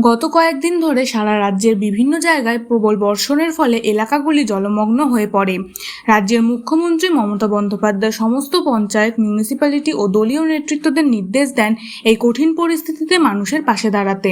গত কয়েকদিন ধরে সারা রাজ্যের বিভিন্ন জায়গায় প্রবল বর্ষণের ফলে এলাকাগুলি জলমগ্ন হয়ে পড়ে। রাজ্যের মুখ্যমন্ত্রী মমতা বন্দ্যোপাধ্যায় সমস্ত পঞ্চায়েত মিউনিসিপ্যালিটি ও দলীয় নেতৃত্বদের নির্দেশ দেন এই কঠিন পরিস্থিতিতে মানুষের পাশে দাঁড়াতে।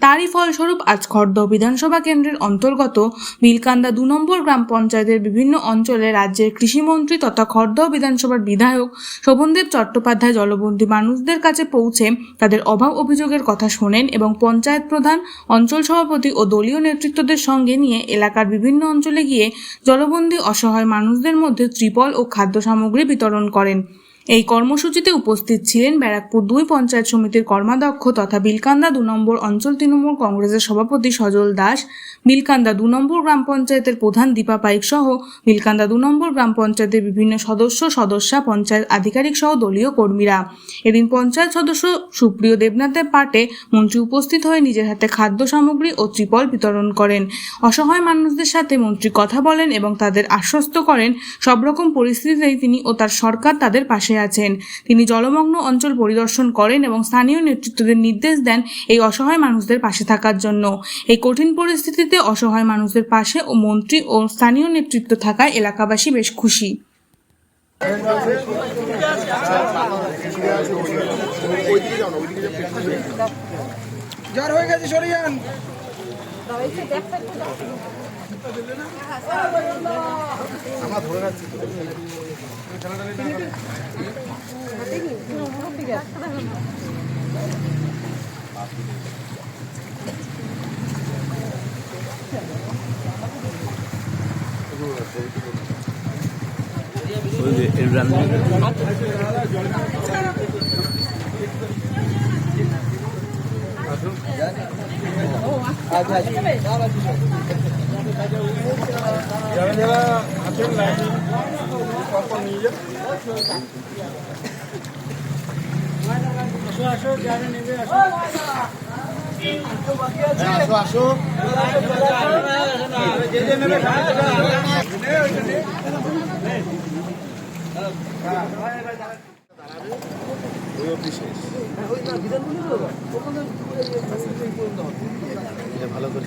তারই ফলস্বরূপ আজ খড়দহ বিধানসভা কেন্দ্রের অন্তর্গত বিলকান্দা দু নম্বর গ্রাম পঞ্চায়েতের বিভিন্ন অঞ্চলে রাজ্যের কৃষিমন্ত্রী তথা খড়দহ বিধানসভার বিধায়ক শোভনদেব চট্টোপাধ্যায় জলবন্দী মানুষদের কাছে পৌঁছে তাদের অভাব অভিযোগের কথা শোনেন এবং পঞ্চায়েত প্রধান, অঞ্চল সভাপতি ও দলীয় নেতৃত্বদের সঙ্গে নিয়ে এলাকার বিভিন্ন অঞ্চলে গিয়ে জলবন্দী অসহায় মানুষদের মধ্যে ত্রিপল ও খাদ্য সামগ্রী বিতরণ করেন। এই কর্মসূচিতে উপস্থিত ছিলেন ব্যারাকপুর দুই পঞ্চায়েত সমিতির কর্মাধ্যক্ষ তথা বিলকান্দা দু নম্বর অঞ্চল তৃণমূল কংগ্রেসের সভাপতি সজল দাস, বিলকান্দা দু নম্বর গ্রাম পঞ্চায়েতের প্রধান দীপা পাইক সহ বিলকান্দা দু নম্বর গ্রাম পঞ্চায়েতের বিভিন্ন সদস্য, সদস্যা, পঞ্চায়েত আধিকারিক সহ দলীয় কর্মীরা। এদিন পঞ্চায়েত সদস্য সুপ্রিয় দেবনাথের পাটে মন্ত্রী উপস্থিত হয়ে নিজের হাতে খাদ্য সামগ্রী ও ত্রিপল বিতরণ করেন। অসহায় মানুষদের সাথে মন্ত্রী কথা বলেন এবং তাদের আশ্বস্ত করেন সব রকম পরিস্থিতিতেই তিনি ও তার সরকার তাদের পাশে আছেন। তিনি জলমগ্ন অঞ্চল পরিদর্শন করেন এবং স্থানীয় নেতৃত্বদের নির্দেশ দেন এই অসহায় মানুষদের পাশে থাকার জন্য। এই কঠিন পরিস্থিতিতে অসহায় মানুষদের পাশে ও মন্ত্রী ও স্থানীয় নেতৃত্ব থাকায় এলাকাবাসী বেশ খুশি। জ্বর হয়ে গেছে সরে যান ওই যে এর রান্না যারা যারা আছেন লাইনে পরপর নিয়ে যান আসো আসো ভালো করে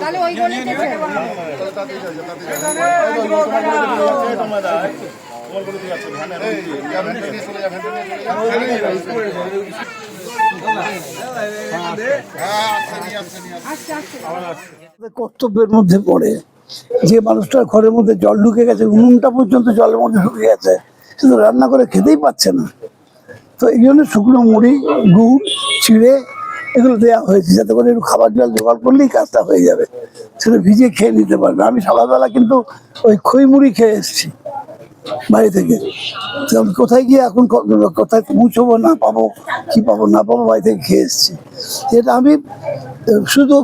তাহলে ওই গলিতে কর্তব্যের মধ্যে পড়ে যে মানুষটার ঘরের মধ্যে জল ঢুকে গেছে উনুনটা পর্যন্ত জলের মধ্যে ঢুকে গেছে সে তো রান্না করে খেতেই পাচ্ছে না তো এই জন্য শুকনো মুড়ি, গুড়, চিড়ে এগুলো দেওয়া হয়েছে। যাতে করে একটু খাবার জল জোগাড় করলেই কাজটা হয়ে যাবে। সেটা ভিজে খেয়ে নিতে পারবে। আমি সকালবেলা কিন্তু ওই খই মুড়ি খেয়ে এসেছি বাড়ি থেকে। কোথায় গিয়ে এখন কোথায় পৌঁছবো, না পাবো, কি পাবো, না পাবো বাড়ি থেকে খেয়ে এসেছি। এটা আমি শুধু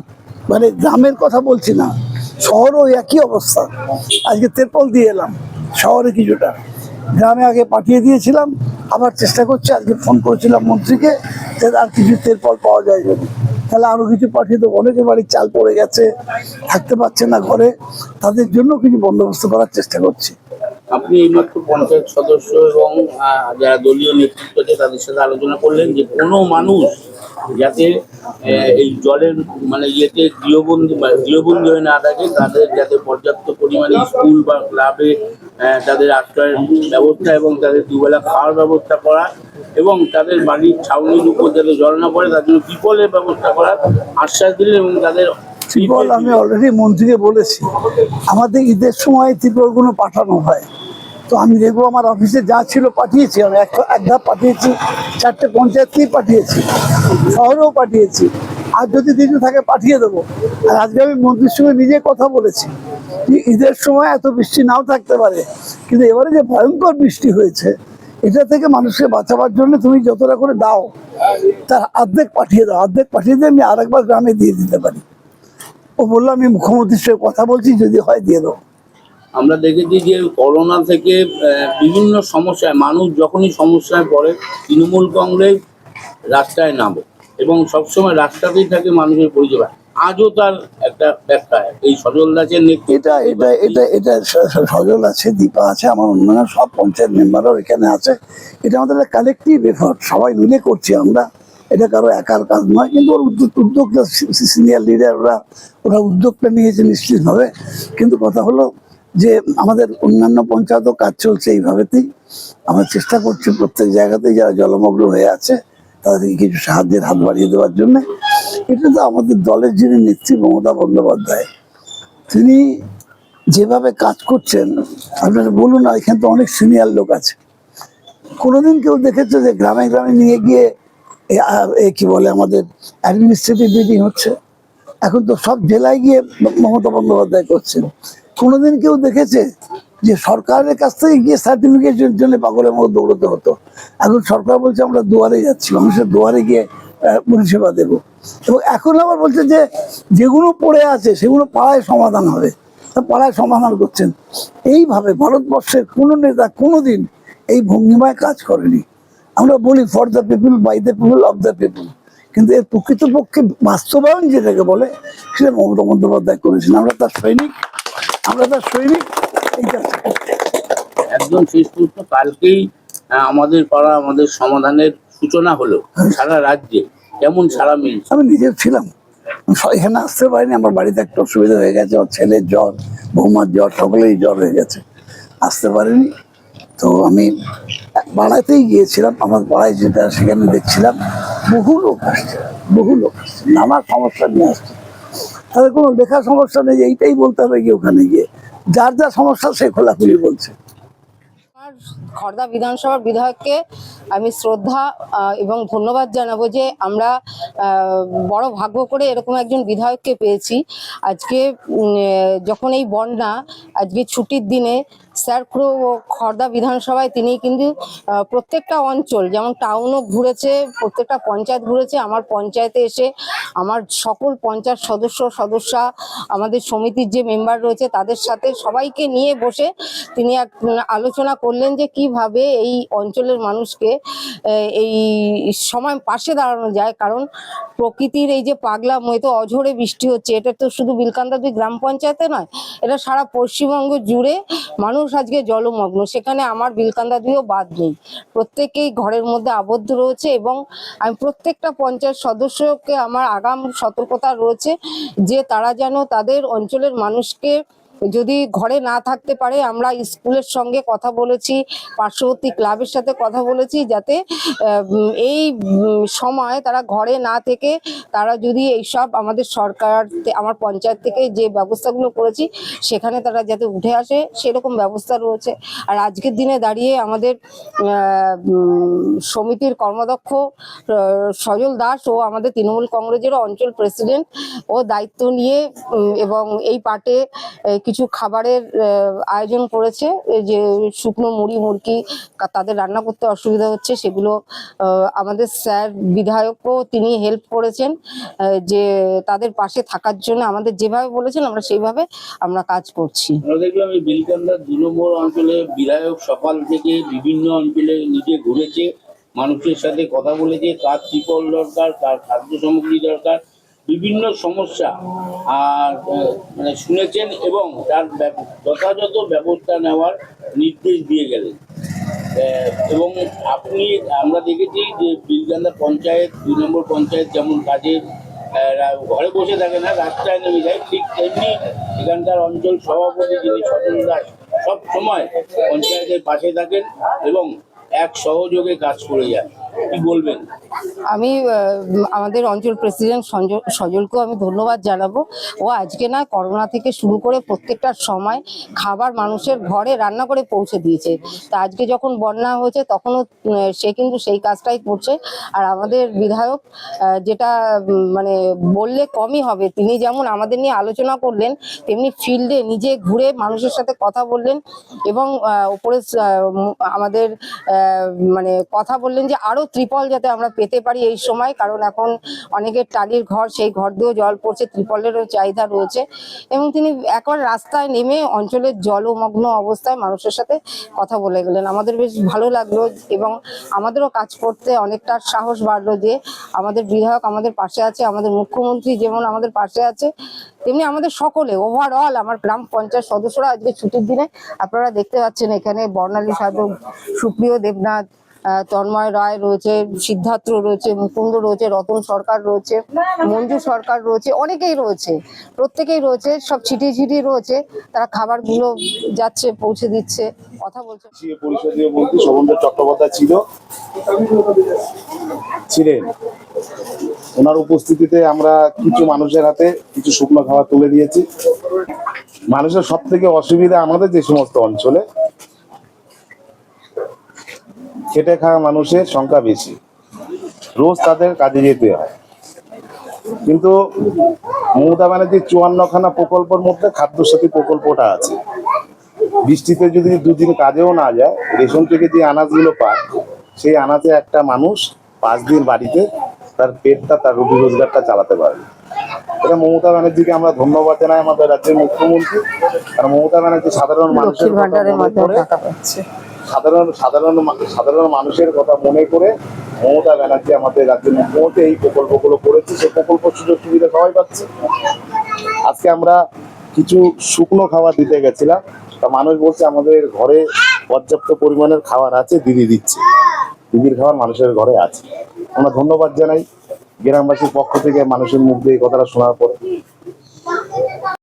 মানে গ্রামের কথা বলছি না, শহরও একই অবস্থা। আজকে তেরপল দিয়ে এলাম, শহরে কিছুটা। গ্রামে আগে পাঠিয়ে দিয়েছিলাম। আবার চেষ্টা করছি, আজকে ফোন করেছিলাম মন্ত্রীকে যে আর কিছু তেরপল পাওয়া যায় যদি তাহলে আরও কিছু পাঠিয়ে দেবো। অনেকে বাড়ির চাল পড়ে গেছে, থাকতে পারছে না ঘরে। তাদের জন্য কিছু বন্দোবস্ত করার চেষ্টা করছি। আপনি এইমাত্র পঞ্চায়েত সদস্য এবং যারা দলীয় নেতৃত্ব আছে, তাদের সাথে আলোচনা করলেন যে কোনো মানুষ যাতে এই জলের মানে ইয়েতে গৃহবন্দী বা গৃহবন্দী হয়ে না থাকে তাদের যাতে পর্যাপ্ত পরিমাণে স্কুল বা ক্লাবে তাদের আশ্রয়ের ব্যবস্থা এবং তাদের দুবেলা খাওয়ার ব্যবস্থা করা এবং তাদের বাড়ির ছাউনির উপর যাতে জল না পড়ে তার জন্য বিপলের ব্যবস্থা করার আশ্বাস দিলেন এবং তাদের ত্রিপল আমি অলরেডি মন্ত্রীকে বলেছি আমাদের ঈদের সময় ত্রিপলগুলো পাঠানো হয়। তো আমি দেখব আমার অফিসে যা ছিল পাঠিয়েছি আমি এক এক ধাপ পাঠিয়েছি চারটে পঞ্চায়েতকেই পাঠিয়েছি। শহরেও পাঠিয়েছি। আর যদি কিছু থাকে পাঠিয়ে দেবো। আর আজকে আমি মন্ত্রীর সঙ্গে নিজে কথা বলেছি ঈদের সময় এত বৃষ্টি নাও থাকতে পারে। কিন্তু এবারে যে ভয়ঙ্কর বৃষ্টি হয়েছে, এটা থেকে মানুষকে বাঁচাবার জন্য তুমি যতটা করে দাও, তার অর্ধেক পাঠিয়ে দাও। অর্ধেক পাঠিয়ে দিয়ে আমি আরেকবার গ্রামে দিয়ে দিতে পারি। ও বলল, আমি মুখ্যমন্ত্রীর সঙ্গে কথা বলছি, যদি হয় দিয়ে দেবো আমরা দেখেছি যে করোনা থেকে বিভিন্ন সমস্যায়, মানুষ যখনই সমস্যায় পড়ে, তৃণমূল কংগ্রেস রাস্তায় নামে। এবং সবসময় রাস্তাতেই থাকে মানুষের পরিষেবা। আজও তার একটা ব্যাখ্যা, এই সজল দাসের এটা এটা এটা এটা সজল আছে, দীপা আছে, আমার অন্যান্য সব পঞ্চায়েত মেম্বারও এখানে আছে। এটা আমাদের কালেকটিভ এফর্ট সবাই মিলে করছি আমরা। এটা কারও একার কাজ নয়, কিন্তু ওর উদ্যোগ উদ্যোগটা সিনিয়র লিডাররা ওরা উদ্যোগটা নিয়েছে নিশ্চিতভাবে। কিন্তু কথা হলো যে আমাদের অন্যান্য পঞ্চায়েতও কাজ চলছে এইভাবেতেই আমরা চেষ্টা করছি প্রত্যেক জায়গাতেই যারা জলমগ্ন হয়ে আছে তাদেরকে কিছু সাহায্যের হাত বাড়িয়ে দেওয়ার জন্য এটা তো আমাদের দলের যিনি নেত্রী মমতা বন্দ্যোপাধ্যায়, তিনি যেভাবে কাজ করছেন, আপনারা বলুন না, এখানে তো অনেক সিনিয়র লোক আছে। কোনোদিন কেউ দেখেছে যে গ্রামে গ্রামে নিয়ে গিয়ে এ- কি বলে আমাদের অ্যাডমিনিস্ট্রেটিভ মিটিং হচ্ছে? এখন তো সব জেলায় গিয়ে মমতা বন্দ্যোপাধ্যায় করছেন। কোনোদিন কেউ দেখেছে যে সরকারের কাছ থেকে গিয়ে সার্টিফিকেটের জন্য পাগলের মতো দৌড়তে হতো। এখন সরকার বলছে আমরা দুয়ারে যাচ্ছি, মানুষের দুয়ারে গিয়ে পরিষেবা দেবো। এবং এখন আবার বলছে যে, যেগুলো পড়ে আছে সেগুলো পাড়ায় সমাধান হবে। পাড়ায় সমাধান করছেন। এইভাবে ভারতবর্ষের কোনো নেতা কোনোদিন এই ভঙ্গিমায় কাজ করেনি। আমরা বলি for the people by the people of the people কিন্তু এর প্রকৃতপক্ষে বাস্তবায়ন যেটাকে বলে সেটা মমতা বন্দ্যোপাধ্যায় করেছেন। আমরা তার সৈনিক আমরা তার সৈনিক এইটা একদম শেষ পর্যন্ত কালকেই আমাদের পাড়া আমাদের সমাধানের সূচনা হলো সারা রাজ্যে। কেমন সারা মিলছে আমি নিজেও ছিলাম। এখানে আসতে পারিনি আমার বাড়িতে একটা অসুবিধা হয়ে গেছে ওর ছেলের জ্বর বৌমার জ্বর সকলেই জ্বর হয়ে গেছে। আসতে পারিনি। তো আমি পাড়াতেই গিয়েছিলাম, আমার পাড়ায় যেটা সেখানে দেখছিলাম, বহু লোক আসছে, বহু লোক আসছে, নানা সমস্যা নিয়ে আসছে। তাদের কোনো লেখা সমস্যা নেই, এইটাই বলতে হবে গিয়ে ওখানে গিয়ে। যার যা সমস্যা সে খোলাখুলি বলছে। খর্দা বিধানসভার বিধায়ককে আমি শ্রদ্ধা এবং ধন্যবাদ জানাব যে আমরা বড় ভাগ্য করে এরকম একজন বিধায়ককে পেয়েছি। আজকে যখন এই বন্যা, আজকে ছুটির দিনে স্যার পুরো খড়দা বিধানসভায় তিনি কিন্তু প্রত্যেকটা অঞ্চল, যেমন টাউনও ঘুরেছে, প্রত্যেকটা পঞ্চায়েত ঘুরেছে, আমার পঞ্চায়েতে এসে আমার সকল পঞ্চায়েত সদস্য, সদস্যা, আমাদের সমিতির যে মেম্বার রয়েছে, তাদের সাথে সবাইকে নিয়ে বসে তিনি এক, আলোচনা করলেন যে কীভাবে এই অঞ্চলের মানুষকে এই সময় পাশে দাঁড়ানো যায়। কারণ প্রকৃতির এই যে পাগলা মতো অঝরে বৃষ্টি হচ্ছে, এটা তো শুধু বিলকান্দা দুই গ্রাম পঞ্চায়েতে নয়, এটা সারা পশ্চিমবঙ্গ জুড়ে মানুষ আজকে জলমগ্ন। সেখানে আমার বিলকান্দা দুইও বাদ নেই। প্রত্যেকেই ঘরের মধ্যে আবদ্ধ রয়েছে এবং আমি প্রত্যেকটা পঞ্চায়েত সদস্যকে আমার আগাম সতর্কতা রয়েছে যে তারা যেন তাদের অঞ্চলের মানুষকে যদি ঘরে না থাকতে পারে, আমরা স্কুলের সঙ্গে কথা বলেছি, পার্শ্ববর্তী ক্লাবের সাথে কথা বলেছি যাতে এই সময় তারা ঘরে না থেকে, তারা যদি এইসব আমাদের সরকার আমার পঞ্চায়েত থেকে যে ব্যবস্থাগুলো করেছি, সেখানে তারা যাতে উঠে আসে, সেরকম ব্যবস্থা রয়েছে। আর আজকের দিনে দাঁড়িয়ে আমাদের সমিতির কর্মদক্ষ সজল দাস ও আমাদের তৃণমূল কংগ্রেসেরও অঞ্চল প্রেসিডেন্ট ও দায়িত্ব নিয়ে এবং এই পার্টে কিছু খাবারের আয়োজন করেছে যে শুকনো মুড়ি, মুরকি তাদের রান্না করতে অসুবিধা হচ্ছে, সেগুলো আমাদের স্যার বিধায়কও তিনি হেল্প করেছেন যে তাদের পাশে থাকার জন্য আমাদের যেভাবে বলেছেন, আমরা সেইভাবে আমরা কাজ করছি। দেখলাম এই দু নম্বর অঞ্চলে বিধায়ক সকাল থেকে বিভিন্ন অঞ্চলে নিজে ঘুরেছে, মানুষের সাথে কথা বলেছে, কার ত্রিপল দরকার, কার খাদ্য সামগ্রী দরকার বিভিন্ন সমস্যা, আর মানে শুনেছেন এবং তার যথাযথ ব্যবস্থা নেওয়ার নির্দেশ দিয়ে গেলেন। এবং আপনি, আমরা দেখেছি যে বিলকান্দা পঞ্চায়েত, দুই নম্বর পঞ্চায়েত যেমন কাজের ঘরে বসে থাকে না, রাস্তায় নেমে যায়, ঠিক তেমনি এখানকার অঞ্চল সভাপতি যিনি সচল দাস সব সময় পঞ্চায়েতের পাশে থাকেন এবং এক সহযোগে কাজ করে যান। বলবেন? আমি আমাদের অঞ্চল প্রেসিডেন্ট সজলকেও আমি ধন্যবাদ জানাব। ও আজকে না করোনা থেকে শুরু করে প্রত্যেকটা সময় খাবার মানুষের ঘরে রান্না করে পৌঁছে দিয়েছে। তা আজকে যখন বন্যা হয়েছে তখনও সে কিন্তু সেই কাজটাই করছে। আর আমাদের বিধায়ক যেটা মানে বললে কমই হবে, তিনি যেমন আমাদের নিয়ে আলোচনা করলেন, তেমনি ফিল্ডে নিজে ঘুরে মানুষের সাথে কথা বললেন এবং উপরে আমাদের মানে কথা বললেন যে আরও ত্রিপল যাতে আমরা পেতে পারি এই সময়, কারণ এখন অনেকের টালির ঘর, সেই ঘর দিয়েও জল পড়ছে, ত্রিপলেরও চাহিদা রয়েছে। এবং তিনি একবার রাস্তায় নেমে অঞ্চলের জলমগ্ন অবস্থায় মানুষের সাথে কথা বলে গেলেন। আমাদের বেশ ভালো লাগল এবং আমাদেরও কাজ করতে অনেকটা সাহস বাড়লো যে আমাদের বিধায়ক আমাদের পাশে আছে, আমাদের মুখ্যমন্ত্রী যেমন আমাদের পাশে আছে, তেমনি আমাদের সকলে ওভারঅল আমার গ্রাম পঞ্চায়েত সদস্যরা আজকে ছুটির দিনে আপনারা দেখতে পাচ্ছেন এখানে বর্ণালী সাধক, সুপ্রিয় দেবনাথ তন্ময় রায় রয়েছে, সিদ্ধার্থ রয়েছে, মুকুন্দ রয়েছে, রতন সরকার রয়েছে, মঞ্জু সরকার রয়েছে, অনেকেই রয়েছে। প্রত্যেকেই রয়েছে, সব ছিটিয়ে ছিটিয়ে রয়েছে। তারা খাবারগুলো যাচ্ছে, পৌঁছে দিচ্ছে, কথা বলছে। চট্টোপাধ্যায় ছিল? ছিলেন। ওনার উপস্থিতিতে আমরা কিছু মানুষের হাতে কিছু শুকনো খাবার তুলে দিয়েছি। মানুষের সব থেকে অসুবিধা আমাদের যে সমস্ত অঞ্চলে খেটে খাওয়া মানুষের সংখ্যা বেশি। রোজ তাদের কাজে যেতে হয়। কিন্তু মমতা ব্যানার্জির চুয়ান্নখানা প্রকল্পের মধ্যে খাদ্যসাথী প্রকল্পটা আছে। বৃষ্টিতে যদি দুদিন কাজেও না যায় রেশন থেকে যে আনাজগুলো পায় সেই আনাজে একটা মানুষ পাঁচ দিন বাড়িতে তার পেটটা তার রুটি রোজগারটা চালাতে পারবে। এটা মমতা ব্যানার্জিকে আমরা ধন্যবাদ জানাই আমাদের রাজ্যের মুখ্যমন্ত্রী। আর মমতা ব্যানার্জি সাধারণ মানুষের সাধারণ সাধারণ সাধারণ মানুষের কথা মনে করে মমতা ব্যানার্জি আমাদের রাজ্যের মুখ্যমন্ত্রী এই প্রকল্পগুলো করেছে। সেই প্রকল্প সুযোগ সুবিধা সবাই পাচ্ছে। আজকে আমরা কিছু শুকনো খাবার দিতে গেছিলাম। তা মানুষ বলছে আমাদের ঘরে পর্যাপ্ত পরিমাণের খাবার আছে, দিদি দিচ্ছে। দিদির খাবার মানুষের ঘরে আছে। আমরা ধন্যবাদ জানাই গ্রামবাসীর পক্ষ থেকে মানুষের মুখ দিয়ে কথাটা শোনার পরে।